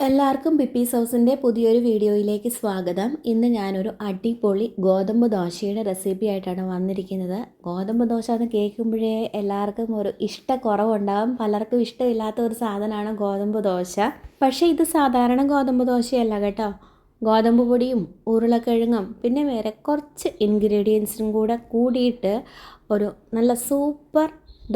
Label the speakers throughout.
Speaker 1: എല്ലാവർക്കും പിപ്പീസ് ഹൗസിന്റെ പുതിയൊരു വീഡിയോയിലേക്ക് സ്വാഗതം. ഇന്ന് ഞാനൊരു അടിപൊളി ഗോതമ്പ് ദോശയുടെ റെസിപ്പി ആയിട്ടാണ് വന്നിരിക്കുന്നത്. ഗോതമ്പ് ദോശ എന്ന് കേൾക്കുമ്പോഴേ എല്ലാവർക്കും ഒരു ഇഷ്ടക്കുറവുണ്ടാകും പലർക്കും ഇഷ്ടമില്ലാത്ത ഒരു സാധനമാണ് ഗോതമ്പ് ദോശ. പക്ഷേ ഇത് സാധാരണ ഗോതമ്പ് ദോശയല്ല കേട്ടോ. ഗോതമ്പ് പൊടിയും ഉരുളക്കിഴങ്ങും പിന്നെ വേറെ കുറച്ച് ഇൻഗ്രീഡിയൻസും കൂടെ കൂടിയിട്ട് ഒരു നല്ല സൂപ്പർ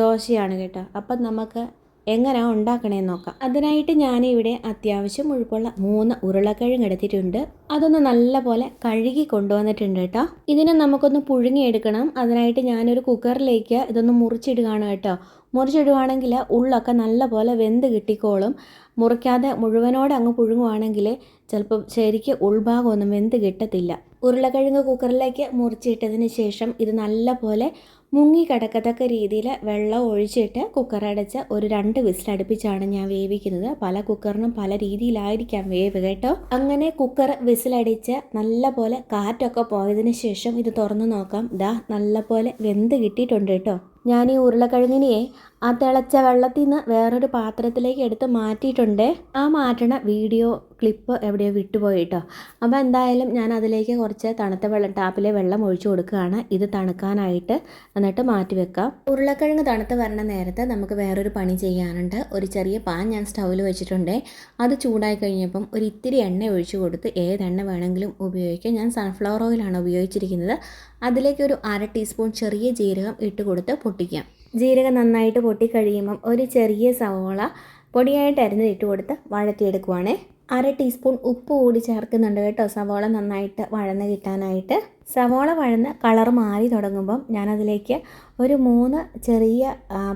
Speaker 1: ദോശയാണ് കേട്ടോ. അപ്പം നമുക്ക് എങ്ങനെയാണ് ഉണ്ടാക്കണേന്ന് നോക്കാം. അതിനായിട്ട് ഞാനിവിടെ അത്യാവശ്യം മുഴുപ്പുള്ള മൂന്ന് ഉരുളക്കിഴങ്ങ് എടുത്തിട്ടുണ്ട്. അതൊന്ന് നല്ല പോലെ കഴുകി കൊണ്ടുവന്നിട്ടുണ്ട് കേട്ടോ. ഇതിനെ നമുക്കൊന്ന് പുഴുങ്ങിയെടുക്കണം. അതിനായിട്ട് ഞാനൊരു കുക്കറിലേക്ക് ഇതൊന്ന് മുറിച്ചിടുകയാണ് കേട്ടോ. മുറിച്ചിടുവാണെങ്കിൽ ഉള്ളൊക്കെ നല്ല പോലെ വെന്ത് കിട്ടിക്കോളും. മുറിക്കാതെ മുഴുവനോടെ അങ്ങ് പുഴുങ്ങുവാണെങ്കിൽ ചിലപ്പം ശരിക്ക് ഉൾഭാഗമൊന്നും വെന്ത് കിട്ടത്തില്ല. ഉരുളക്കിഴങ്ങ് കുക്കറിലേക്ക് മുറിച്ചിട്ടതിന് ശേഷം ഇത് നല്ല പോലെ മുങ്ങി കിടക്കത്തക്ക രീതിയിൽ വെള്ളം ഒഴിച്ചിട്ട് കുക്കർ അടച്ച് ഒരു രണ്ട് വിസിലടുപ്പിച്ചാണ് ഞാൻ വേവിക്കുന്നത്. പല കുക്കറിനും പല രീതിയിലായിരിക്കാം വേവ് കേട്ടോ. അങ്ങനെ കുക്കർ വിസിലടിച്ച് നല്ല പോലെ കാറ്റൊക്കെ പോയതിന് ശേഷം ഇത് തുറന്നു നോക്കാം. ദാ നല്ല പോലെ വെന്ത് കിട്ടിയിട്ടുണ്ട് കേട്ടോ. ഞാൻ ഈ ഉരുളക്കിഴങ്ങിനെ ആ തിളച്ച വെള്ളത്തിൽ നിന്ന് വേറൊരു പാത്രത്തിലേക്ക് എടുത്ത് മാറ്റിയിട്ടുണ്ട്. ആ മാറ്റണ വീഡിയോ ക്ലിപ്പ് എവിടെയോ വിട്ടുപോയിട്ടോ അപ്പോൾ എന്തായാലും ഞാൻ അതിലേക്ക് കുറച്ച് തണുത്ത വെള്ളം ടാപ്പിലെ വെള്ളം ഒഴിച്ചു കൊടുക്കുകയാണ്. ഇത് തണുക്കാനായിട്ട് എന്നിട്ട് മാറ്റി വെക്കാം. ഉരുളക്കിഴങ്ങ് തണുത്ത് വരണ നേരത്തെ നമുക്ക് വേറൊരു പണി ചെയ്യാനുണ്ട്. ഒരു ചെറിയ പാൻ ഞാൻ സ്റ്റൗവിൽ വെച്ചിട്ടുണ്ട്. അത് ചൂടായി കഴിഞ്ഞപ്പം ഒരു ഇത്തിരി എണ്ണ ഒഴിച്ചു കൊടുത്ത് ഏതെണ്ണ വേണമെങ്കിലും ഉപയോഗിക്കാം. ഞാൻ സൺഫ്ലവർ ഓയിലാണ് ഉപയോഗിച്ചിരിക്കുന്നത്. അതിലേക്ക് ഒരു അര ടീസ്പൂൺ ചെറിയ ജീരകം ഇട്ട് കൊടുത്ത് പൊട്ടിക്കാം. ജീരകം നന്നായിട്ട് പൊട്ടിക്കഴിയുമ്പം ഒരു ചെറിയ സവോള പൊടിയായിട്ട് അരിഞ്ഞ് ഇട്ട് കൊടുത്ത് വഴറ്റിയെടുക്കുവാണേ. അര ടീസ്പൂൺ ഉപ്പ് കൂടി ചേർക്കുന്നുണ്ട് കേട്ടോ. സവോള നന്നായിട്ട് വഴന്ന് കിട്ടാനായിട്ട്. സവോള വഴന്ന് കളർ മാറി തുടങ്ങുമ്പം ഞാനതിലേക്ക് ഒരു മൂന്ന് ചെറിയ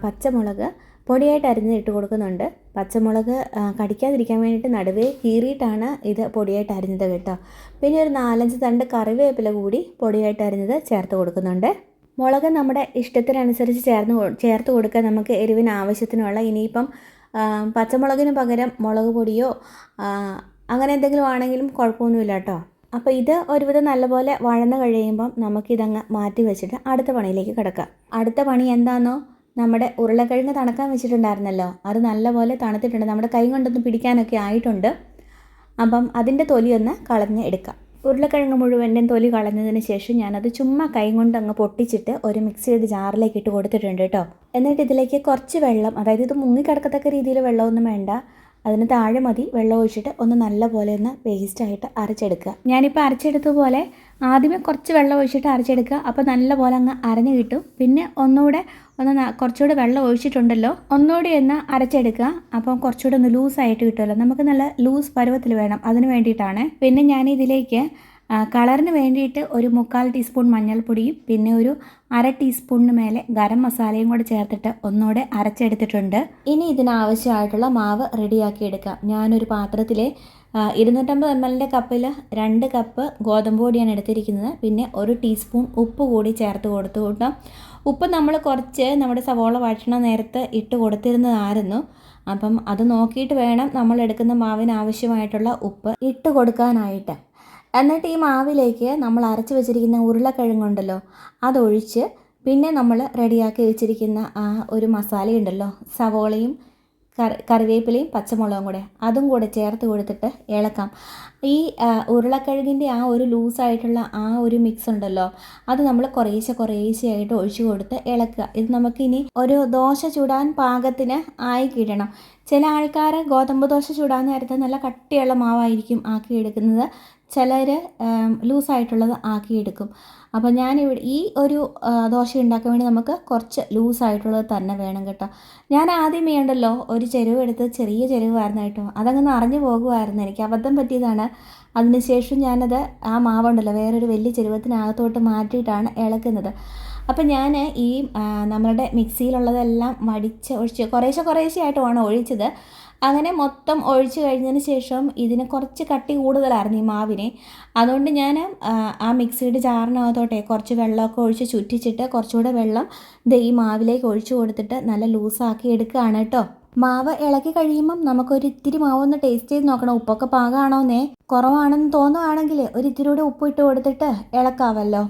Speaker 1: പച്ചമുളക് പൊടിയായിട്ട് അരിഞ്ഞ് ഇട്ട് കൊടുക്കുന്നുണ്ട്. പച്ചമുളക് കടിക്കാതിരിക്കാൻ വേണ്ടിയിട്ട് നടുവേ കീറിയിട്ടാണ് ഇത് പൊടിയായിട്ട് അരിഞ്ഞത് കേട്ടോ. പിന്നെ ഒരു നാലഞ്ച് തണ്ട് കറിവേപ്പില കൂടി പൊടിയായിട്ട് അരിഞ്ഞത് ചേർത്ത് കൊടുക്കുന്നുണ്ട്. മുളക് നമ്മുടെ ഇഷ്ടത്തിനനുസരിച്ച് ചേർന്ന് ചേർത്ത് കൊടുക്കാൻ നമുക്ക് എരിവിന് ആവശ്യത്തിനുള്ള ഇനിയിപ്പം പച്ചമുളകിന് പകരം മുളക് പൊടിയോ അങ്ങനെ എന്തെങ്കിലും ആണെങ്കിലും കുഴപ്പമൊന്നുമില്ല കേട്ടോ. അപ്പോൾ ഇത് ഒരുവിധം നല്ലപോലെ വഴന്ന് കഴിയുമ്പം നമുക്കിതങ്ങ് മാറ്റി വെച്ചിട്ട് അടുത്ത പണിയിലേക്ക് കിടക്കാം. അടുത്ത പണി എന്താണെന്നോ നമ്മുടെ ഉരുളക്കിഴങ്ങ് തണക്കാൻ വെച്ചിട്ടുണ്ടായിരുന്നല്ലോ. അത് നല്ലപോലെ തണുത്തിട്ടുണ്ട്. നമ്മുടെ കൈ കൊണ്ടൊന്ന് പിടിക്കാനൊക്കെ ആയിട്ടുണ്ട്. അപ്പം അതിന്റെ തൊലിയൊന്ന് കളഞ്ഞ് എടുക്കാം. ഉരുളക്കിഴങ്ങ് മുഴുവന്റെയും തൊലി കളഞ്ഞതിന് ശേഷം ഞാനത് ചുമ്മാ കൈ കൊണ്ട് അങ്ങ് പൊട്ടിച്ചിട്ട് ഒരു മിക്സിയുടെ ജാറിലേക്ക് ഇട്ട് കൊടുത്തിട്ടുണ്ട് കേട്ടോ. എന്നിട്ട് ഇതിലേക്ക് കുറച്ച് വെള്ളം അതായത് ഇത് മുങ്ങിക്കിടക്കത്തക്ക രീതിയിൽ വെള്ളമൊന്നും വേണ്ട അതിന് താഴെ മതി വെള്ളം ഒഴിച്ചിട്ട് ഒന്ന് നല്ലപോലെ ഒന്ന് പേസ്റ്റായിട്ട് അരച്ചെടുക്കുക. ഞാനിപ്പോൾ അരച്ചെടുത്തതുപോലെ ആദ്യമേ കുറച്ച് വെള്ളം ഒഴിച്ചിട്ട് അരച്ചെടുക്കുക അപ്പോൾ നല്ലപോലെ അങ്ങ് അരഞ്ഞു കിട്ടും. പിന്നെ ഒന്നുകൂടെ ഒന്ന് കുറച്ചുകൂടെ വെള്ളം ഒഴിച്ചിട്ടുണ്ടല്ലോ. ഒന്നുകൂടി ഒന്ന് അരച്ചെടുക്കുക. അപ്പം കുറച്ചുകൂടെ ഒന്ന് ലൂസായിട്ട് കിട്ടുമല്ലോ. നമുക്ക് നല്ല ലൂസ് പരുവത്തിൽ വേണം. അതിന് വേണ്ടിയിട്ടാണ്. പിന്നെ ഞാൻ ഇതിലേക്ക് കളറിന് വേണ്ടിയിട്ട് ഒരു മുക്കാൽ ടീസ്പൂൺ മഞ്ഞൾപ്പൊടിയും പിന്നെ ഒരു അര ടീസ്പൂണിന് മേലെ ഗരം മസാലയും കൂടെ ചേർത്തിട്ട് ഒന്നുകൂടെ അരച്ചെടുത്തിട്ടുണ്ട്. ഇനി ഇതിനാവശ്യമായിട്ടുള്ള മാവ് റെഡിയാക്കി എടുക്കാം. ഞാനൊരു പാത്രത്തിൽ ഇരുന്നൂറ്റമ്പത് എം എല്ലിന്റെ കപ്പിൽ രണ്ട് കപ്പ് ഗോതമ്പ് പൊടിയാണ് എടുത്തിരിക്കുന്നത്. പിന്നെ ഒരു ടീസ്പൂൺ ഉപ്പ് കൂടി ചേർത്ത് കൊടുത്തു കൂട്ടാം ഉപ്പ് നമ്മൾ കുറച്ച് നമ്മുടെ സവോള വഴറ്റണ നേരത്ത് ഇട്ട് കൊടുത്തിരുന്നതായിരുന്നു. അപ്പം അത് നോക്കിയിട്ട് വേണം നമ്മൾ എടുക്കുന്ന മാവിന് ആവശ്യമായിട്ടുള്ള ഉപ്പ് ഇട്ട് കൊടുക്കാനായിട്ട്. എന്നിട്ട് ഈ മാവിലേക്ക് നമ്മൾ അരച്ച് വെച്ചിരിക്കുന്ന ഉരുളക്കിഴങ്ങുണ്ടല്ലോ അതൊഴിച്ച് പിന്നെ നമ്മൾ റെഡിയാക്കി വെച്ചിരിക്കുന്ന ആ ഒരു മസാലയുണ്ടല്ലോ സവോളയും കറി കറിവേപ്പിലയും പച്ചമുളകും കൂടെ അതും കൂടെ ചേർത്ത് കൊടുത്തിട്ട് ഇളക്കാം. ഈ ഉരുളക്കിഴങ്ങിന്റെ ആ ഒരു ലൂസായിട്ടുള്ള ആ ഒരു മിക്സ് ഉണ്ടല്ലോ അത് നമ്മൾ കുറേശ്ശെ കുറേശ്ശെ ആയിട്ട് ഒഴിച്ചു കൊടുത്ത് ഇളക്കുക. ഇത് നമുക്കിനി ഒരു ദോശ ചുടാൻ പാകത്തിന് ആയി കിട്ടണം. ചില ആൾക്കാർ ഗോതമ്പ് ദോശ ചുടാൻ നേരത്തെ നല്ല കട്ടിയുള്ള മാവായിരിക്കും ആക്കി എടുക്കുന്നത്. ചിലർ ലൂസായിട്ടുള്ളത് ആക്കിയെടുക്കും. അപ്പോൾ ഞാനിവിടെ ഈ ഒരു ദോശ ഉണ്ടാക്കാൻ വേണ്ടി നമുക്ക് കുറച്ച് ലൂസായിട്ടുള്ളത് തന്നെ വേണം കേട്ടോ. ഞാൻ ആദ്യം ഉണ്ടല്ലോ ഒരു ചെരുവ് എടുത്ത് ചെറിയ ചെരുവായിരുന്നു കേട്ടോ അതങ്ങ് നിറഞ്ഞു പോകുമായിരുന്നു എനിക്ക്. അബദ്ധം പറ്റിയതാണ്. അതിനുശേഷം ഞാനത് ആ മാവുണ്ടല്ലോ വേറൊരു വലിയ ചെരുവത്തിനകത്തോട്ട് മാറ്റിയിട്ടാണ് ഇളക്കുന്നത്. അപ്പം ഞാൻ ഈ നമ്മളുടെ മിക്സിയിലുള്ളതെല്ലാം വടിച്ച് ഒഴിച്ച് കുറേശ്ശെ കുറേശ്ശെ ആയിട്ടുമാണ് ഒഴിച്ചത്. അങ്ങനെ മൊത്തം ഒഴിച്ചു കഴിഞ്ഞതിന് ശേഷം ഇതിന് കുറച്ച് കട്ടി കൂടുതലായിരുന്നു ഈ മാവിന്. അതുകൊണ്ട് ഞാൻ ആ മിക്സിയുടെ ജാറിനകത്തോട്ടെ കുറച്ച് വെള്ളമൊക്കെ ഒഴിച്ച് ചുറ്റിച്ചിട്ട് കുറച്ചുകൂടെ വെള്ളം ഇത് ഈ മാവിലേക്ക് ഒഴിച്ചു കൊടുത്തിട്ട് നല്ല ലൂസാക്കി എടുക്കുകയാണ് കേട്ടോ. മാവ് ഇളക്കി കഴിയുമ്പം നമുക്കൊരു ഇത്തിരി മാവ് ഒന്ന് ടേസ്റ്റ് ചെയ്ത് നോക്കണം. ഉപ്പൊക്കെ പാകമാണോന്നേ കുറവാണെന്ന് തോന്നുവാണെങ്കിൽ ഒരു ഇത്തിരി കൂടെ ഉപ്പ് ഇട്ട് കൊടുത്തിട്ട് ഇളക്കാവല്ലോ.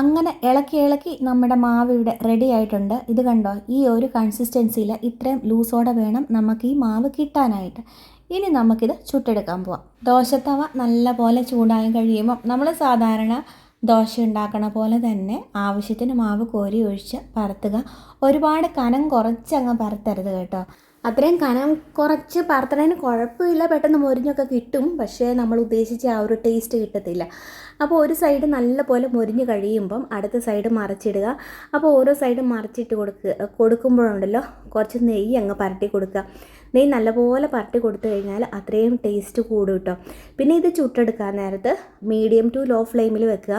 Speaker 1: അങ്ങനെ ഇളക്കി ഇളക്കി നമ്മുടെ മാവ് ഇവിടെ റെഡി ആയിട്ടുണ്ട്. ഇത് കണ്ടോ? ഈ ഒരു കൺസിസ്റ്റൻസിയിൽ ഇത്രയും ലൂസോടെ വേണം നമുക്ക് ഈ മാവ് കിട്ടാനായിട്ട്. ഇനി നമുക്കിത് ചുട്ടെടുക്കാൻ പോവാം. ദോശത്തവ നല്ല പോലെ ചൂടായി കഴിയുമ്പം നമ്മൾ സാധാരണ ദോശ ഉണ്ടാക്കണ പോലെ തന്നെ ആവശ്യത്തിന് മാവ് കോരി ഒഴിച്ച് പരത്തുക. ഒരുപാട് കനം കുറച്ചങ്ങ് പരത്തരുത് കേട്ടോ. അത്രയും കനം കുറച്ച് പാർത്തണേന് കുഴപ്പമില്ല. പെട്ടെന്ന് മൊരിഞ്ഞൊക്കെ കിട്ടും. പക്ഷേ നമ്മൾ ഉദ്ദേശിച്ച ആ ഒരു ടേസ്റ്റ് കിട്ടത്തില്ല. അപ്പോൾ ഒരു സൈഡ് നല്ലപോലെ മൊരിഞ്ഞ് കഴിയുമ്പം അടുത്ത സൈഡ് മറിച്ചിടുക. അപ്പോൾ ഓരോ സൈഡും മറിച്ചിട്ട് കൊടുക്കുക കൊടുക്കുമ്പോഴുണ്ടല്ലോ കുറച്ച് നെയ്യ് അങ്ങ് പരട്ടി കൊടുക്കുക. നെയ്യ് നല്ലപോലെ പരട്ടി കൊടുത്തു കഴിഞ്ഞാൽ അത്രയും ടേസ്റ്റ് കൂടും കേട്ടോ. പിന്നെ ഇത് ചുട്ടെടുക്കാൻ നേരത്ത് മീഡിയം ടു ലോ ഫ്ലെയിമിൽ വെക്കുക.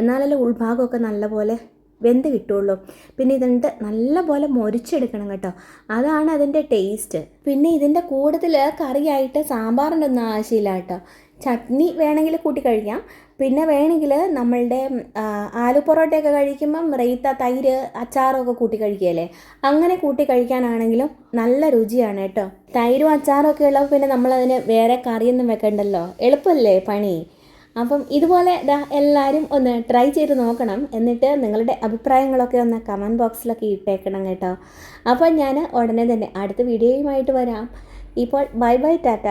Speaker 1: എന്നാലല്ലേ ഉൾഭാഗമൊക്കെ നല്ലപോലെ വെന്ത് കിട്ടുള്ളൂ പിന്നെ ഇതിന്റെ നല്ലപോലെ മൊരിച്ചെടുക്കണം കേട്ടോ. അതാണ് അതിന്റെ ടേസ്റ്റ് പിന്നെ ഇതിന്റെ കൂടുതൽ കറിയായിട്ട് സാമ്പാറിന്റെ ഒന്നും ആവശ്യമില്ല കേട്ടോ. ചട്നി വേണമെങ്കിൽ കൂട്ടി കഴിക്കാം. പിന്നെ വേണമെങ്കിൽ നമ്മളുടെ ആലു പൊറോട്ടയൊക്കെ കഴിക്കുമ്പം റെയ്ത്ത തൈര് അച്ചാറൊക്കെ കൂട്ടി കഴിക്കുകയല്ലേ? അങ്ങനെ കൂട്ടി കഴിക്കാനാണെങ്കിലും നല്ല രുചിയാണ് കേട്ടോ. തൈരും അച്ചാറും ഒക്കെ ഉള്ളപ്പോൾ പിന്നെ നമ്മളതിന് വേറെ കറിയൊന്നും വെക്കണ്ടല്ലോ. എളുപ്പമല്ലേ പണി? അപ്പം ഇതുപോലെ എല്ലാവരും ഒന്ന് ട്രൈ ചെയ്ത് നോക്കണം. എന്നിട്ട് നിങ്ങളുടെ അഭിപ്രായങ്ങളൊക്കെ ഒന്ന് കമന്റ് ബോക്സിലൊക്കെ ഇട്ടേക്കണം കേട്ടോ. അപ്പം ഞാൻ ഉടനെ തന്നെ അടുത്ത വീഡിയോയുമായിട്ട് വരാം. ഇപ്പോൾ ബൈ ബൈ ടാറ്റ